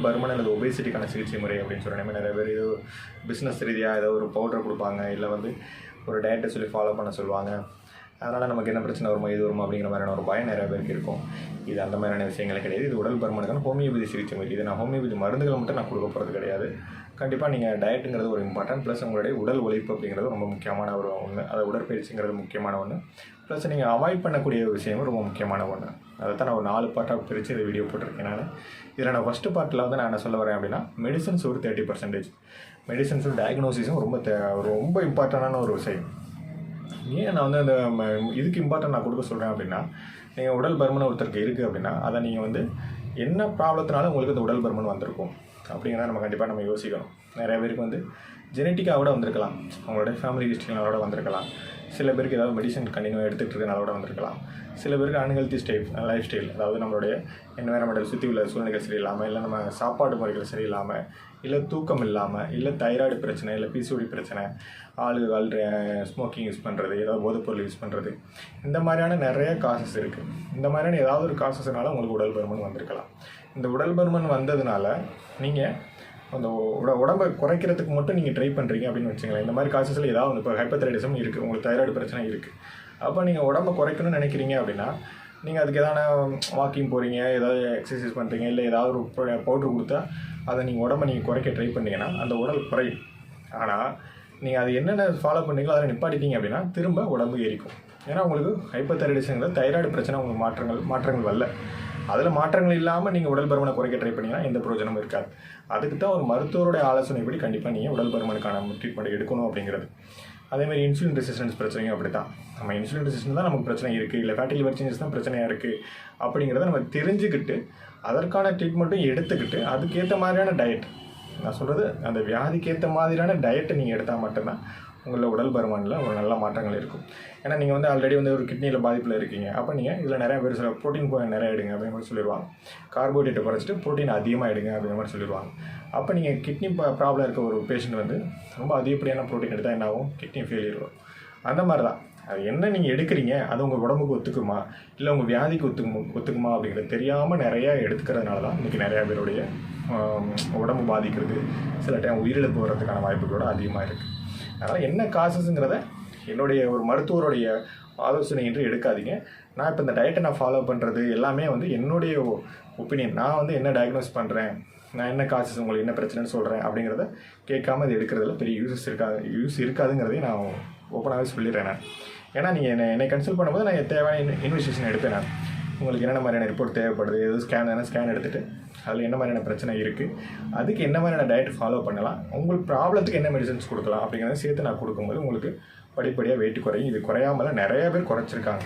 உடல் பருமன் அல்லது ஒபேசிட்டிக்கான சிகிச்சை முறை அப்படின்னு சொல்கிறேன் நிறைய பேர் ஏதோ பிஸ்னஸ் ரீதியாக ஏதோ ஒரு பவுடர் கொடுப்பாங்க இல்லை வந்து ஒரு டயட்டை சொல்லி ஃபாலோ பண்ண சொல்லுவாங்க. அதனால் நமக்கு என்ன பிரச்சனை வருமோ இது வருமோ அப்படிங்கிற மாதிரியான ஒரு பயம் நிறைய பேருக்கு இருக்கும். இது அந்த மாதிரியான விஷயங்கள் கிடையாது. இது உடல் பருமனுக்கான ஹோமியோபதி சிகிச்சை முறை. இது நான் ஹோமியோபதி மருந்துகள் மட்டும் நான் கொடுக்க போகிறது கிடையாது. கண்டிப்பாக நீங்கள் டயட்டுங்கிறது ஒரு இம்பார்ட்டன்ட் ப்ளஸ் உங்களுடைய உடல் உழைப்பு அப்படிங்கிறது ரொம்ப முக்கியமான ஒரு ஒன்று அது உடற்பயிற்சிங்கிறது முக்கியமான ஒன்று ப்ளஸ் நீங்கள் அவாய்ட் பண்ணக்கூடிய விஷயமும் ரொம்ப முக்கியமான ஒன்று அதை தான் நான் ஒரு நாலு பார்ட்டாக பிரித்து இந்த வீடியோ போட்டிருக்கேன் நான். இதில் நான் ஃபஸ்ட்டு பார்ட்டில் வந்து நான் என்ன சொல்ல வரேன் அப்படின்னா மெடிசன்ஸ் ஒரு தேர்ட்டி பர்சன்டேஜ் மெடிசன்ஸும் டயக்னோசிஸும் ரொம்ப தே ரொம்ப இம்பார்ட்டண்டான ஒரு விஷயம். ஏன் நான் வந்து அந்த இதுக்கு இம்பார்ட்டன்ட் நான் கொடுக்க சொல்கிறேன் அப்படின்னா நீங்கள் உடல் பருமன் ஒருத்தருக்கு இருக்குது அப்படின்னா அதை நீங்கள் வந்து என்ன ப்ராப்ளத்தினாலும் உங்களுக்கு அந்த உடல் பருமன் வந்திருக்கும். அப்படிங்கிறத நம்ம கண்டிப்பாக நம்ம யோசிக்கணும். நிறைய பேருக்கு வந்து ஜெனட்டிக்காவோட வந்திருக்கலாம். அவங்களோட ஃபேமிலி ஹிஸ்ட்ரினாலோட வந்திருக்கலாம். சில பேருக்கு ஏதாவது மெடிசன் கண்டினியூ எடுத்துகிட்டு இருக்கனால வந்திருக்கலாம். சில பேருக்கு அன்ஹெல்த்தி ஸ்டைல் லைஃப் ஸ்டைல் அதாவது நம்மளுடைய என்வைரன்மெண்டல் சுற்றி உள்ள சூழ்நிலைகள் சரியில்லாமல் இல்லை நம்ம சாப்பாடு முறைகள் சரியில்லாமல் இல்லை தூக்கம் இல்லாமல் இல்லை தைராய்டு பிரச்சனை இல்லை பிசிஓடி பிரச்சனை ஆளுகள் ஸ்மோக்கிங் யூஸ் பண்ணுறது ஏதாவது போதைப்பொருள் யூஸ் பண்ணுறது இந்த மாதிரியான நிறைய காசஸ் இருக்குது இந்த மாதிரியான ஏதாவது ஒரு காசஸ்னால உங்களுக்கு உடல் பருமன் வந்திருக்கலாம். இந்த உடல் பருமன் வந்ததுனால நீங்கள் அந்த உட உடம்பை குறைக்கிறதுக்கு மட்டும் நீங்கள் ட்ரை பண்ணுறீங்க அப்படின்னு வச்சுங்களேன் இந்த மாதிரி காசஸில் ஏதாவது இப்போ ஹைப்பத்தைடிசம் இருக்குது உங்களுக்கு தைராய்டு பிரச்சனை இருக்குது அப்போ நீங்கள் உடம்பை குறைக்கணும்னு நினைக்கிறீங்க அப்படின்னா நீங்கள் அதுக்கு எதான வாக்கிங் போகிறீங்க ஏதாவது எக்ஸசைஸ் பண்ணுறீங்க இல்லை ஏதாவது ஒரு பவுட்ரு கொடுத்தா அதை நீங்கள் உடம்பை நீங்கள் குறைக்க ட்ரை பண்ணிங்கன்னா அந்த உடல் குறையும். ஆனால் நீங்கள் அது என்னென்ன ஃபாலோ பண்ணீங்களோ அதை நிப்பாட்டிட்டீங்க அப்படின்னா திரும்ப உடம்பு ஏறிக்கும். ஏன்னா உங்களுக்கு ஹைப்பத்தைராய்டிஸுங்கிறது தைராய்டு பிரச்சனை உங்களுக்கு மாற்றங்கள் மாற்றங்கள் வரல. அதில் மாற்றங்கள் இல்லாமல் நீங்கள் உடல் பருமனை குறைக்க ட்ரை பண்ணிங்கன்னா எந்த பிரயோஜனமும் இருக்காது. அதுக்கு தான் ஒரு மருத்துவருடைய ஆலோசனைப்படி கண்டிப்பாக நீங்கள் உடல் பருமனுக்கான ட்ரீட்மெண்ட் எடுக்கணும் அப்படிங்கிறது. அதேமாதிரி இன்சுலின் ரெசிஸ்டன்ஸ் பிரச்சனையும் அப்படி தான் நம்ம இன்சுலின் ரெசிஸ்டன்ஸ் தான் நமக்கு பிரச்சனை இருக்குது இல்லை ஃபேட்டி லிவர் சேஞ்சஸ் தான் பிரச்சனையாக இருக்குது அப்படிங்கிறத நம்ம தெரிஞ்சுக்கிட்டு அதற்கான ட்ரீட்மெண்ட்டும் எடுத்துக்கிட்டு அதுக்கேற்ற மாதிரியான டயட் நான் சொல்கிறது அந்த வியாதிக்கு ஏற்ற மாதிரியான டயட்டை நீங்கள் எடுத்தால் மட்டும்தான் உங்களோட உடல் பருமனில் ஒரு நல்ல மாற்றங்கள் இருக்கும். ஏன்னா நீங்கள் வந்து ஆல்ரெடி வந்து ஒரு கிட்னியில் பாதிப்பில் இருக்கீங்க. அப்போ நீங்கள் இதில் நிறையா பேர் சில ப்ரோட்டீன் நிறையா எடுங்க அப்படிங்கிற மாதிரி சொல்லிடுவாங்க. கார்போஹைட்ரேட்டை குறைச்சிட்டு ப்ரோட்டீன் அதிகமாக எடுங்க அப்படிங்கிற மாதிரி சொல்லிடுவாங்க. அப்போ நீங்கள் கிட்னி ப்ராப்ளம் இருக்க ஒரு பேஷண்ட் வந்து ரொம்ப அதிகப்படியான ப்ரோட்டீன் எடுத்தால் என்ன ஆகும்? கிட்னி ஃபெயிலியர் வரும். அந்த மாதிரி தான் அது என்ன நீங்கள் எடுக்கிறீங்க? அது உங்கள் உடம்புக்கு ஒத்துக்குமா? இல்லை உங்கள் வியாதிக்கு ஒத்துக்குமா ஒத்துக்குமா அப்படிங்கிறது தெரியாமல் நிறையா எடுத்துக்கிறதுனால தான் இன்றைக்கி நிறையா பேருடைய உடம்பு பாதிக்கிறது சில டைம் உயிரிழப்பு வர்றதுக்கான வாய்ப்புகளோட அதிகமாக இருக்குது அதனால் என்ன காசஸுங்கிறத என்னுடைய ஒரு மருத்துவருடைய ஆலோசனை என்று எடுக்காதீங்க. நான் இப்போ இந்த டயட்டை நான் ஃபாலோ பண்ணுறது எல்லாமே வந்து என்னுடைய ஒப்பீனியன் நான் வந்து என்ன டயக்னோஸ் பண்ணுறேன் நான் என்ன காசஸ் உங்களுக்கு என்ன பிரச்சனைன்னு சொல்கிறேன் அப்படிங்கிறத கேட்காம இது எடுக்கிறதுல பெரிய யூசஸ் இருக்காது யூஸ் இருக்காதுங்கிறதையும் நான் ஓப்பனாகவே சொல்லிடுறேன் நான். ஏன்னா நீங்கள் என்னை என்னை கன்சல்ட் பண்ணும்போது நான் தேவையான இன்வெஸ்டிகேஷன் எடுப்பேன் நான். உங்களுக்கு என்னென்ன மாதிரியான ரிப்போர்ட் தேவைப்படுது எதுவும் ஸ்கேன் வேணால் ஸ்கேன் எடுத்துகிட்டு அதில் என்ன மாதிரியான பிரச்சனை இருக்குது அதுக்கு என்ன மாதிரியான டயட் ஃபாலோ பண்ணலாம்? உங்களுக்கு ப்ராப்ளத்துக்கு என்ன மெடிசன்ஸ் கொடுக்கலாம்? அப்படிங்கிறத சேர்த்து நான் கொடுக்கும்போது உங்களுக்கு படிப்படியாக வெயிட் குறையும். இது குறையாமல் நிறைய பேர் குறைச்சிருக்காங்க.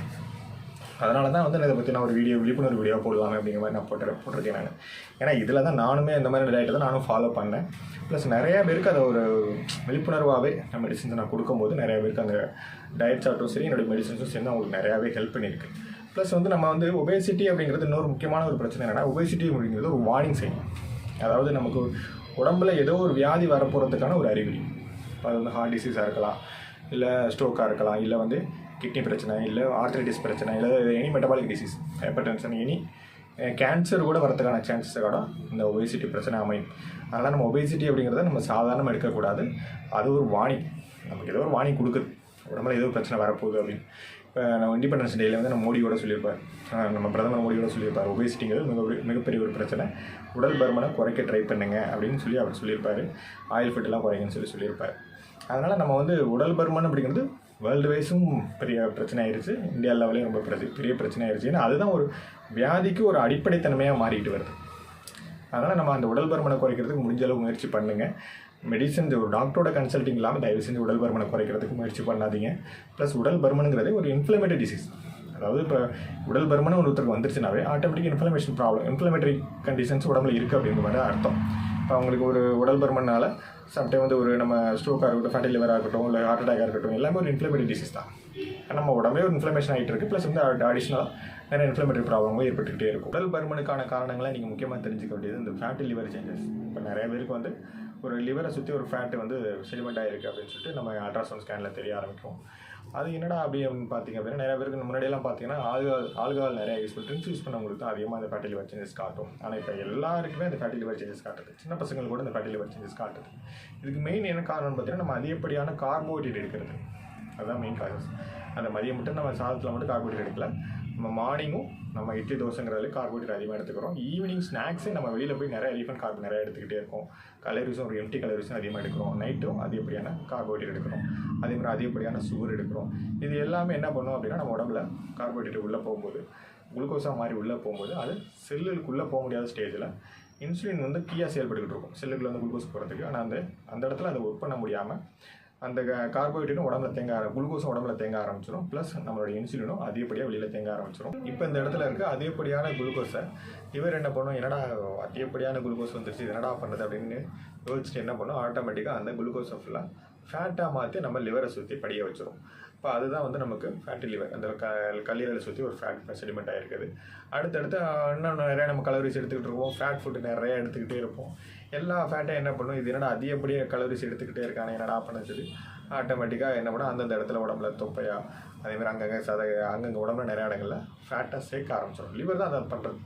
அதனால தான் வந்து இதை பற்றி நான் ஒரு வீடியோ விழிப்புணர்வு வீடியோ போடலாமே அப்படிங்கிற மாதிரி நான் போட்டு போட்டிருக்கேன் நான். ஏன்னா இதில் தான் நானுமே இந்த மாதிரி டயட்டை தான் நானும் ஃபாலோ பண்ணேன். ப்ளஸ் நிறைய பேருக்கு அதை ஒரு விழிப்புணர்வாகவே நான் மெடிசன்ஸ் நான் கொடுக்கும்போது நிறைய பேருக்கு அந்த டயட் சார்ட்டும் சரி என்னுடைய மெடிசன்ஸும் சேர்ந்து அவங்களுக்கு நிறையாவே ஹெல்ப் பண்ணியிருக்கு. ப்ளஸ் வந்து நம்ம வந்து ஒபேசிட்டி அப்படிங்கிறது இன்னொரு முக்கியமான ஒரு பிரச்சனை என்னென்னா ஒபேசிட்டி அப்படிங்கிறது ஒரு வார்னிங் சைன் அதாவது நமக்கு உடம்புல ஏதோ ஒரு வியாதி வரப்போகிறதுக்கான ஒரு அறிகுறி. இப்போ அது வந்து ஹார்ட் டிசீஸாக இருக்கலாம் இல்லை ஸ்ட்ரோக்காக இருக்கலாம் இல்லை வந்து கிட்னி பிரச்சனை இல்லை ஆர்த்ரைட்டிஸ் பிரச்சனை இல்லை any metabolic disease hypertension any cancer கூட வரதுக்கான சான்சஸ் கூட இந்த ஒபேசிட்டி பிரச்சனை அமையும். அதனால் நம்ம ஒபேசிட்டி அப்படிங்கிறத நம்ம சாதாரணமாக எடுக்கக்கூடாது. அது ஒரு வாணி நமக்கு ஏதோ ஒரு வாணி கொடுக்குது. உடம்புல ஏதோ ஒரு பிரச்சனை வரப்போகுது அப்படின்னு. நம்ம இண்டிபெண்டன்ஸ் டேயில் வந்து நம்ம மோடியோட சொல்லியிருப்பார். நம்ம பிரதமர் மோடியோட சொல்லியிருப்பார். ஒபேசிட்டிங்கிறது மிக மிகப்பெரிய ஒரு பிரச்சனை. உடல் பருமனை குறைக்க ட்ரை பண்ணுங்க அப்படின்னு சொல்லி அவர் சொல்லியிருப்பார். ஆயில் ஃபுட்டெல்லாம் குறைங்கன்னு சொல்லி சொல்லியிருப்பார். அதனால் நம்ம வந்து உடல் பருமன் அப்படிங்கிறது வேர்ல்டு வைஸும் பெரிய பிரச்சனை ஆயிடுச்சு இந்தியா லெவலையும் ரொம்ப பெரிய பிரச்சனை ஆயிடுச்சு ஏன்னா அதுதான் ஒரு வியாதிக்கு ஒரு அடிப்படைத்தன்மையாக மாறிக்கிட்டு வருது. அதனால் நம்ம அந்த உடல் பருமனை குறைக்கிறதுக்கு முடிஞ்ச அளவு முயற்சி பண்ணுங்கள் மெடிசன் ஒரு டாக்டரோட கன்சல்ட்டிங் இல்லாமல் தயவு செஞ்சு உடல் பருமனை குறைக்கிறதுக்கு முயற்சி பண்ணாதீங்க. ப்ளஸ் உடல் பருமனுங்கிறது ஒரு இன்ஃப்ளமேட்டரி டிசீஸ் அதாவது இப்போ உடல் பருமன் ஒருத்தருக்கு வந்துருச்சுனாவே automatic inflammation problem inflammatory conditions உடம்புல இருக்குது அப்படிங்கிற மாதிரி அர்த்தம். இப்போ அவங்களுக்கு ஒரு உடல் பருமனால் சம்டைம் வந்து ஒரு நம்ம ஸ்ட்ரோக்காக இருக்கட்டும் ஃபேட்டி லிவராக இருக்கட்டும் இல்லை ஹார்ட் அட்டாக்காக இருக்கட்டும் எல்லாமே ஒரு இன்ஃப்ளமேட்டரி டிசீஸ் தான். நம்ம உடம்பே ஒரு இன்ஃப்ளமேஷன் ஆகிட்டு இருக்கு ப்ளஸ் வந்து அடிஷ்னலாக நிறைய இன்ஃப்ளமேட்டரி ப்ராப்ளமும் ஏற்பட்டுக்கிட்டே இருக்கும். உடல் பருமனுக்கான காரணங்களை நீங்கள் முக்கியமாக தெரிஞ்சுக்க வேண்டியது இந்த ஃபேட்டி லிவர் சேஞ்சஸ் இப்போ நிறைய பேருக்கு வந்து ஒரு லிவரை சுற்றி ஒரு ஃபேட் வந்து செடிமெண்ட் ஆகிருக்கு அப்படின்னு சொல்லிட்டு நம்ம அல்ட்ராசவுண்ட் ஸ்கேனில் தெரிய ஆரம்பிக்கும் அது என்னடா அப்படி அப்படின்னு பார்த்தீங்க அப்படின்னா நிறைய பேருக்கு முன்னாடியெல்லாம் பார்த்தீங்கன்னா ஆல்கால் ஆல்கால் நிறைய யூஸ் பண்ணி ட்ரிங்க்ஸ் யூஸ் பண்ணவங்களுக்கு தான் அதிகமாக இந்த ஃபேட்டி லிவர் சேஞ்சஸ் காட்டும். ஆனால் இப்போ எல்லாருக்குமே அந்த ஃபேட்டி லிவர் சேஞ்சஸ் காட்டுது. சின்ன பசங்களுக்கு கூட இந்த ஃபேட்டி லிவர் சேஞ்சஸ் காட்டுது. இதுக்கு மெயின் என்ன காரணம்னு பார்த்தீங்கன்னா நம்ம அதிகப்படியான கார்போஹைட்ரேட் எடுக்கிறது. அதுதான் மெயின் காசஸ் அந்த மதியம் மட்டும் நம்ம சாதத்தில் மட்டும் கார்போஹைட்ரேட் எடுக்கல. நம்ம மார்னிங்கும் நம்ம இட்லி தோசைங்கிறதுல கார்போஹைட்ரேட் அதிகமாக எடுத்துக்கிறோம். ஈவினிங் ஸ்நாக்ஸே நம்ம வெளியில் போய் நிறைய எலிஃபன் கார்பு நிறைய எடுத்துக்கிட்டே இருக்கோம். கலரிஸும் ஒரு எம்டி கலரிஸும் அதிகமாக எடுக்கிறோம். நைட்டும் அதிகப்படியான கார்போஹைட்ரேட் எடுக்கிறோம். அதே மாதிரி அதிகப்படியான சுகர் எடுக்கிறோம். இது எல்லாமே என்ன பண்ணும் அப்படின்னா நம்ம உடம்புல கார்போஹைட்ரேட் உள்ளே போகும்போது குளுக்கோஸாக மாதிரி உள்ளே போகும்போது அது செல்லுக்குள்ளே போக முடியாத ஸ்டேஜில் இன்சுலின் வந்து கீயாக செயல்பட்டுக்கிட்டு இருக்கும். செல்லுக்குள்ளே வந்து குளுக்கோஸ் போகிறதுக்கு ஆனால் அந்த அந்த இடத்துல அதை ஒர்க் பண்ண முடியாமல் அந்த கார்போஹைட்ரேட்டும் உடம்புல தேங்க ஆர குளுக்கோஸும் உடம்புல தேங்க ஆரம்பிச்சிடும் ப்ளஸ் நம்மளோட இன்சுலினும் அதிகப்படியாக வெளியில் தேங்க ஆரம்பிச்சிடும் இப்போ இந்த இடத்துல இருக்க அதிகப்படியான குளுக்கோஸை இவர் என்ன பண்ணும்? என்னடா அதிகப்படியான குளுக்கோஸ் வந்துருச்சு என்னடா பண்ணுறது அப்படின்னு யோசிச்சுட்டு என்ன பண்ணும்? ஆட்டோமேட்டிக்காக அந்த குளுக்கோஸை ஃபுல்லாக ஃபேட்டாக மாற்றி நம்ம லிவரை சுற்றி படிய வச்சிடும் இப்போ அதுதான் வந்து நமக்கு ஃபேட்டி லிவர் அந்த க கல்லீரலை சுற்றி ஒரு ஃபேட் செடிமெண்ட் ஆகிருக்குது அடுத்தடுத்து இன்னும் நிறையா நம்ம கலோரிஸ் எடுத்துக்கிட்டு இருப்போம். ஃபேட் ஃபுட்டு நிறையா எடுத்துக்கிட்டே இருப்போம். எல்லா ஃபேட்டையும் என்ன பண்ணும்? இது என்னடா அதிகப்படியே கலோரிஸ் எடுத்துக்கிட்டே இருக்கானே என்னடா அப்படின்னு சொல்லி ஆட்டோமேட்டிக்காக என்ன பண்ணும்? அந்தந்த இடத்துல உடம்புல தொப்பையா அதேமாதிரி அங்கங்கே சத அங்கங்கே உடம்புல நிறைய இடங்களில் ஃபேட்டை சேர்க்க ஆரம்பிச்சிடும் லிவர் தான் அதை பண்ணுறது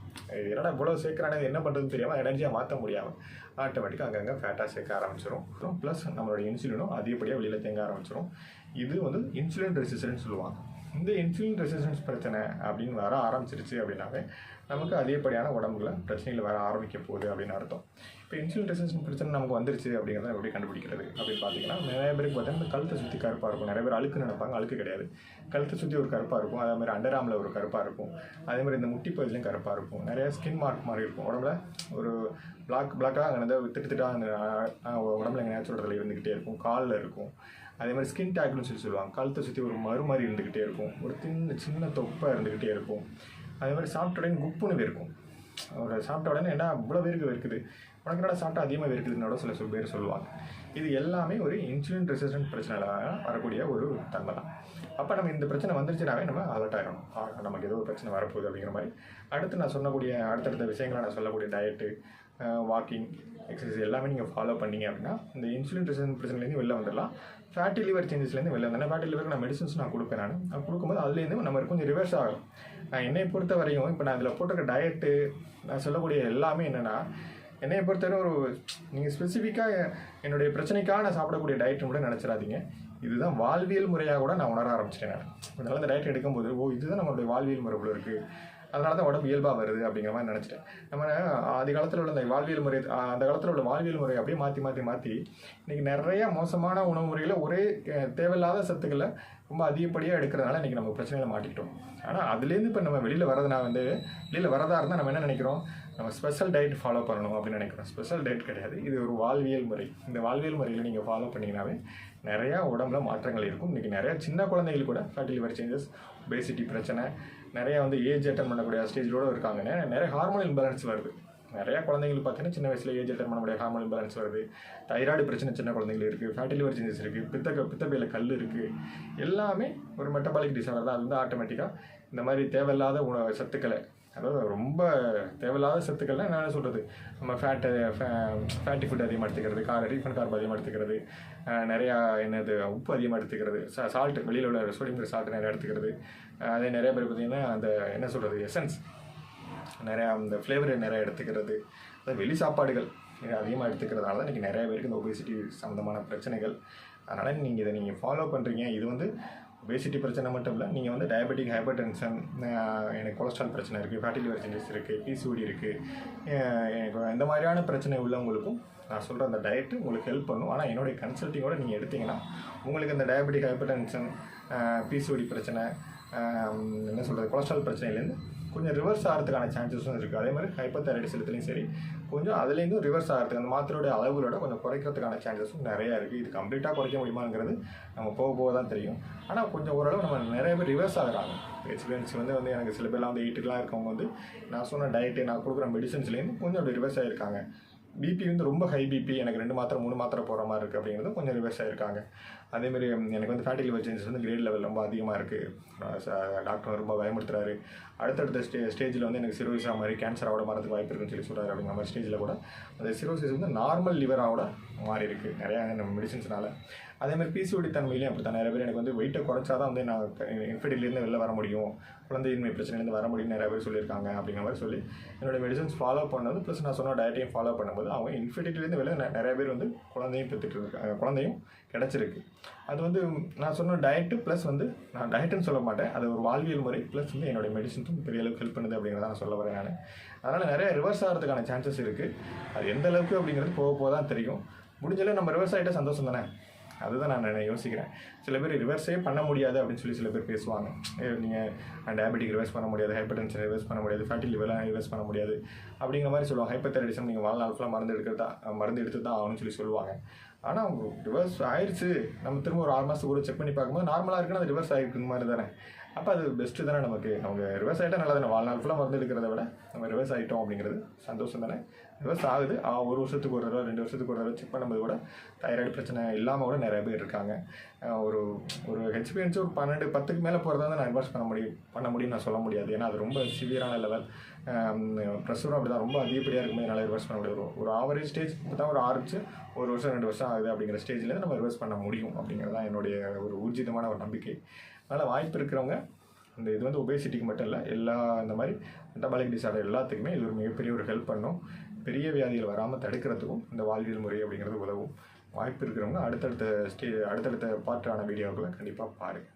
என்னடா இவ்வளோ சேர்க்குறானே என்ன பண்ணுறதுன்னு தெரியாமல் எனர்ஜியாக மாற்ற முடியாமல் ஆட்டோமேட்டிக்காக அங்கங்கே ஃபேட்டாக சேர்க்க ஆரம்பிச்சிடும் ப்ளஸ் நம்மளோட இன்சுலினும் அதிகப்படியாக வெளியில் தேங்க ஆரம்பிச்சிடும் இது வந்து இன்சுலின் ரெசிஸ்டன்ஸ் சொல்லுவாங்க. இந்த இன்சுலின் ரெசிஸ்டன்ஸ் பிரச்சனை அப்படின்னு வர ஆரம்பிச்சிருச்சு அப்படின்னாவே நமக்கு அதிகப்படியான உடம்புல பிரச்சனைகள் வர ஆரம்பிக்க போகுது அப்படின்னு அர்த்தம். இப்போ இன்சுலின் ரெசிஸ்டன்ஸ் பிரச்சனை நமக்கு வந்துருச்சு அப்படிங்கிறத எப்படி கண்டுபிடிக்கிறது அப்படின்னு பார்த்தீங்கன்னா நிறைய பேருக்கு பார்த்தீங்கன்னா கழுத்தை சுற்றி கருப்பாக இருக்கும். நிறைய பேர் அழுக்கு நினைப்பாங்க அழுக்கு கிடையாது. கழுத்தை சுற்றி ஒரு கருப்பாக இருக்கும். அதே மாதிரி அண்டராமில் ஒரு கருப்பாக இருக்கும். அதே மாதிரி இந்த முட்டி பகுதியிலும் கருப்பாக இருக்கும். நிறைய ஸ்கின் மார்க் மாதிரி இருக்கும். உடம்புல ஒரு பிளாக் பிளாக்காக அங்கே திட்டு திட்டாக அந்த உடம்புல எங்கே நேச்சுரல் இருந்துக்கிட்டே இருக்கும். காலில் இருக்கும். அதே மாதிரி ஸ்கின் டேக்னு சொல்லி சொல்லுவாங்க. கழுத்தை சுற்றி ஒரு மறு மாதிரி இருந்துக்கிட்டே இருக்கும். ஒரு சின்ன சின்ன தொப்பை இருந்துக்கிட்டே இருக்கும். அதே மாதிரி சாப்பிட்ட உடனே குப்புன்னு இருக்கும் ஒரு சாப்பிட்ட உடனே என்ன இவ்வளோ பேருக்கு இருக்குது உனக்கு என்னடா சாப்பிட்டா அதிகமாக இருக்குதுன்னு சில சில பேர் சொல்லுவாங்க. இது எல்லாமே ஒரு இன்சுலின் ரெசிஸ்டன்ட் பிரச்சனைனால வரக்கூடிய ஒரு தன்மை தான். அப்போ நம்ம இந்த பிரச்சனை வந்துருச்சுனாவே நம்ம அலர்ட் ஆகிடணும் நமக்கு ஏதோ ஒரு பிரச்சனை வரப்போகுது அப்படிங்கிற மாதிரி. அடுத்து நான் சொல்லக்கூடிய அடுத்தடுத்த விஷயங்களை நான் சொல்லக்கூடிய டயட்டு வாக்கிங் எக்ஸசைஸ் எல்லாமே நீங்கள் ஃபாலோ பண்ணீங்க அப்படின்னா இந்த இன்சுலின் ரெசிஸ்டன்ட் பிரச்சனைலேருந்து வெளில வந்துடலாம். ஃபேட்டி லிவர் சேஞ்சஸ்லேருந்து வெளில வந்தேன் ஃபேட்டி லிவருக்கு நான் மெடிசன்ஸ் நான் கொடுப்பேன் நான். அது கொடுக்கும்போது அதுலேருந்து நம்ம கொஞ்சம் ரிவர்ஸ் ஆகும். நான் என்னை பொறுத்த வரையும் இப்போ நான் இதில் போட்டிருக்க டயட்டு நான் சொல்லக்கூடிய எல்லாமே என்னென்னா என்னையை பொறுத்தவரை ஒரு நீங்கள் ஸ்பெசிஃபிக்காக என்னுடைய பிரச்சனைக்காக நான் சாப்பிடக்கூடிய டயட்னு கூட நினச்சிடாதீங்க. இதுதான் வாழ்வியல் முறையாக கூட நான் உணர ஆரம்பிச்சிட்டேன் நான். அதனால் இந்த டயட் எடுக்கும்போது ஓ இதுதான் நம்மளுடைய வாழ்வியல் முறை இருக்குது அதனால தான் உடம்பு இயல்பாக வருது அப்படிங்கிற மாதிரி நினச்சிட்டேன். நம்ம ஆதி காலத்தில் உள்ள இந்த வாழ்வியல் முறை அந்த காலத்தில் உள்ள வாழ்வியல் முறை அப்படியே மாற்றி மாற்றி மாற்றி இன்றைக்கி நிறைய மோசமான உணவு முறையில் ஒரே தேவையில்லாத சத்துக்களை ரொம்ப அதிகப்படியாக எடுக்கிறதுனால இன்றைக்கி நம்ம பிரச்சனைகளை மாட்டிக்கிட்டோம். ஆனால் அதுலேருந்து இப்போ நம்ம வெளியில் வரதுனா வந்து வெளியில் வரதா இருந்தால் நம்ம என்ன நினைக்கிறோம்? நம்ம ஸ்பெஷல் டயட் ஃபாலோ பண்ணணும் அப்படின்னு நினைக்கிறோம். ஸ்பெஷல் டயட் கிடையாது. இது ஒரு வாழ்வியல் முறை. இந்த வாழ்வியல் முறையில் நீங்கள் ஃபாலோ பண்ணிங்கனாவே நிறையா உடம்புல மாற்றங்கள் இருக்கும். இன்றைக்கி நிறையா சின்ன குழந்தைகள் கூட ஃபேட்டி லிவர் சேஞ்சஸ் பேசிட்டி பிரச்சனை நிறைய வந்து ஏஜ் அட்டன் பண்ணக்கூடிய ஸ்டேஜோட இருக்காங்க. நிறைய ஹார்மோன் இம்பேலன்ஸ் வருது. நிறையா குழந்தைங்களுக்கு பார்த்தீங்கன்னா சின்ன வயசில் ஏஜ் அட்டன் பண்ண முடியாத ஹார்மோன் இம்பேலன்ஸ் வருது. தைராய்டு பிரச்சனை சின்ன குழந்தைங்களுக்கு இருக்குது ஃபேட்டி லிவர் சேஞ்சஸ் இருக்குது பித்த பித்தப்பையில் கல் இருக்குது எல்லாமே ஒரு மெட்டபாலிக் டிசார்டர் தான். அது வந்து ஆட்டோமேட்டிக்காக இந்த மாதிரி தேவையில்லாத உணவு சத்துக்களை அதாவது ரொம்ப தேவையில்லாத சத்துக்கள்லாம் நான் என்ன சொல்கிறது நம்ம ஃபேட்டு ஃபேட்டி ஃபுட் அதிகமாக எடுத்துக்கிறது கார் ரீஃபண்ட் கார்பு அதிகமாக எடுத்துக்கிறது நிறையா என்னது உப்பு அதிகமாக எடுத்துக்கிறது சால்ட் வெளியில் உள்ள சோடியம் சால்ட் நிறையா எடுத்துக்கிறது. அதே நிறைய பேர் பார்த்திங்கன்னா அந்த என்ன சொல்கிறது எசன்ஸ் நிறையா அந்த ஃப்ளேவர் நிறையா எடுத்துக்கிறது. அதாவது வெளி சாப்பாடுகள் அதிகமாக எடுத்துக்கிறதுனால தான் இன்றைக்கி நிறைய பேருக்கு இந்த ஒபேசிட்டி சம்மந்தமான பிரச்சனைகள். அதனால் நீங்கள் இதை நீங்கள் ஃபாலோ பண்ணுறீங்க இது வந்து ஒபேசிட்டி பிரச்சனை மட்டும் இல்லை நீங்கள் வந்து டயபெட்டிக் ஹைப்பர் டென்ஷன் எனக்கு கொலஸ்ட்ரால் பிரச்சனை இருக்குது ஃபேட்டி லிவர் சேஞ்சஸ் இருக்குது பிசிஓடி இருக்குது எனக்கு இந்த மாதிரியான பிரச்சனை உள்ளவங்களுக்கும் நான் சொல்கிற அந்த டயட்டு உங்களுக்கு ஹெல்ப் பண்ணும். ஆனால் என்னுடைய கன்சல்ட்டிங்கோட நீங்கள் எடுத்தீங்கன்னா உங்களுக்கு இந்த டயபெட்டிக் ஹைப்பர் டென்ஷன் பிசிஓடி பிரச்சனை என்ன சொல்கிறது கொலஸ்ட்ரால் பிரச்சனையிலேருந்து கொஞ்சம் ரிவர்ஸ் ஆகிறதுக்கான சான்சஸும் இருக்குது அதே மாதிரி ஹைப்பத்தைராய்டிசத்துலேயும் சரி கொஞ்சம் அதுலேருந்தும் ரிவர்ஸ் ஆகிறதுக்கு அந்த மாத்திரையோட அளவுகளோட கொஞ்சம் குறைக்கிறதுக்கான சான்சஸும் நிறையா இருக்குது இது கம்ப்ளீட்டாக குறைக்க முடியுமாங்கிறது நம்ம போக போக தான் தெரியும். ஆனால் கொஞ்சம் ஓரளவு நம்ம நிறைய பேர் ரிவர்ஸ் ஆகிறாங்க. எக்ஸ்பீரியன்ஸ் வந்து வந்து எனக்கு சில பேர்லாம் வந்து எயிட்டுக்கெலாம் இருக்கவங்க வந்து நான் சொன்ன டயட்டு நான் கொடுக்குற மெடிசன்ஸ்லேருந்து கொஞ்சம் அப்படி ரிவர்ஸ் ஆகிருக்காங்க பிபி வந்து ரொம்ப ஹை பிபி எனக்கு ரெண்டு மாத்திரை மூணு மாத்திரை போகிற மாதிரி இருக்குது அப்படிங்கிறது கொஞ்சம் ரிவர்ஸ் ஆகிருக்காங்க அதேமாரி எனக்கு வந்து ஃபேட்டி லிவர் சேஞ்சஸ் வந்து கிரேட் லெவல் ரொம்ப அதிகமாக இருக்குது டாக்டர் ரொம்ப பயமுறுத்துறாரு. அடுத்தடுத்த ஸ்டே ஸ்டேஜில் வந்து எனக்கு சிரோசிஸா மாதிரி கேன்சராவோட மாறதுக்கு வாய்ப்பு இருக்குன்னு சொல்லி சொல்கிறாரு அப்படிங்கிற மாதிரி ஸ்டேஜில் கூட அந்த சிரோசிஸ் வந்து நார்மல் லிவராவோட மாறி இருக்குது நிறையா நம்ம மெடிசின்ஸ்னால அதேமாதிரி பிசிஓடி தன்மையிலையும் அப்படி தான் நிறைய பேர் எனக்கு வந்து வெயிட்டை குறைச்சா தான் வந்து நான் இன்ஃபிடிலேருந்து வெளில வர முடியும். குழந்தையின்மை பிரச்சனைலேருந்து வர முடியும்னு நிறைய பேர் சொல்லியிருக்காங்க அப்படிங்கிற மாதிரி சொல்லி என்னோடய மெடிசன்ஸ் ஃபாலோ பண்ணது. ப்ளஸ் நான் சொன்ன டயட்டையும் ஃபாலோ பண்ணும்போது அவங்க இன்ஃபிடிலேருந்து வெளில நிறைய பேர் வந்து குழந்தையும் பெற்றுட்டு இருக்காங்க. குழந்தையும் கிடச்சிருக்கு. அது வந்து நான் சொன்ன டயட்டு ப்ளஸ் வந்து நான் டயட்டுன்னு சொல்ல மாட்டேன். அது ஒரு வாழ்வியல் முறை ப்ளஸ் வந்து என்னுடைய மெடிசன்ஸும் பெரிய அளவுக்கு ஹெல்ப் பண்ணுது அப்படிங்கிறத நான் சொல்ல வரேன் நான். அதனால் நிறைய ரிவர்ஸ் ஆகிறதுக்கான சான்சஸ் இருக்குது அது எந்த அளவுக்கு அப்படிங்கிறது போக போக தான் தெரியும். முடிஞ்சளவு நம்ம ரிவர்ஸ் ஆகிட்டா சந்தோஷம் தானே? அதுதான் நான் நினை- யோசிக்கிறேன். சில பேர் ரிவர்ஸே பண்ண முடியாது அப்படின்னு சொல்லி சில பேர் பேசுவாங்க. நீங்கள் டயபெட்டிக் ரிவர்ஸ் பண்ண முடியாது ஹைப்பர் டென்ஷன் ரிவர்ஸ் பண்ண முடியாது ஃபேட்டி லிவர்லாம் ரிவர்ஸ் பண்ண முடியாது அப்படிங்கிற மாதிரி சொல்லுவாங்க. ஹைப்பர் தெரடிசம் நீங்கள் வாழ்நாள் ஃபுல்லாக மருந்து எடுக்கிறதா மருந்து எடுத்து தான் ஆகணும்னு சொல்லி சொல்லுவாங்க. ஆனால் அவங்க ரிவர்ஸ் ஆயிடுச்சு நம்ம திரும்ப ஒரு ஆறு மாதத்துக்கு கூட செக் பண்ணி பார்க்கும்போது நார்மலாக இருக்குன்னா அது ரிவர்ஸ் ஆகிருக்குங்க மாதிரி தானே. அப்போ அது பெஸ்ட்டு தானே நமக்கு. அவங்க ரிவர்ஸ் ஆகிட்டா நல்லா தானே வாழ்நாள் ஃபுல்லாக மருந்து எடுக்கிறத விட நம்ம ரிவர்ஸ் ஆகிட்டோம் அப்படிங்கிறது சந்தோஷம் தானே? ரிவர்ஸ் ஆகுது ஆ, ஒரு வருஷத்துக்கு ஒரு தடவை ரெண்டு வருஷத்துக்கு ஒரு தடவை செக் பண்ணும்போது கூட தைராய்டு பிரச்சனை இல்லாமல் கூட நிறைய பேர் இருக்காங்க. ஒரு ஒரு எக்ஸ்பீரியன்ஸும் ஒரு பன்னெண்டு பத்துக்கு மேலே போகிறதா வந்து நான் அட்வைஸ் பண்ண முடியும் பண்ண முடியும் நான் சொல்ல முடியாது. ஏன்னா அது ரொம்ப சிவியரான லெவல் ப்ரெஷரும் அப்படி தான் ரொம்ப அதிகப்படியாக இருக்கும்போது என்னால் ரிவர்ஸ் பண்ண முடியாது. ஒரு- ஒரு ஆவரேஜ் ஸ்டேஜ் இப்போ தான் ஒரு ஆரம்பிச்சு ஒரு வருஷம் ரெண்டு வருஷம் ஆகுது அப்படிங்கிற ஸ்டேஜ்லேருந்து நம்ம ரிவர்ஸ் பண்ண முடியும் அப்படிங்கிறது தான் என்னுடைய ஒரு ஊர்ஜிதமான ஒரு நம்பிக்கை. அதனால் வாய்ப்பு இருக்கிறவங்க இந்த இது வந்து ஒபேசிட்டிக்கு மட்டும் இல்லை எல்லா இந்த மாதிரி மெட்டபாலிக் டிசார்டர் எல்லாத்துக்குமே இது ஒரு மிகப்பெரிய ஒரு ஹெல்ப் பண்ணும். பெரிய வியாதிகள் வராமல் தடுக்கிறதுக்கும் இந்த வாழ்வியல் முறை அப்படிங்கிறது உதவும். வாய்ப்பு இருக்கிறவங்க அடுத்தடுத்த ஸ்டே அடுத்தடுத்த பாட்டான வீடியோக்களை கண்டிப்பாக பாருங்கள்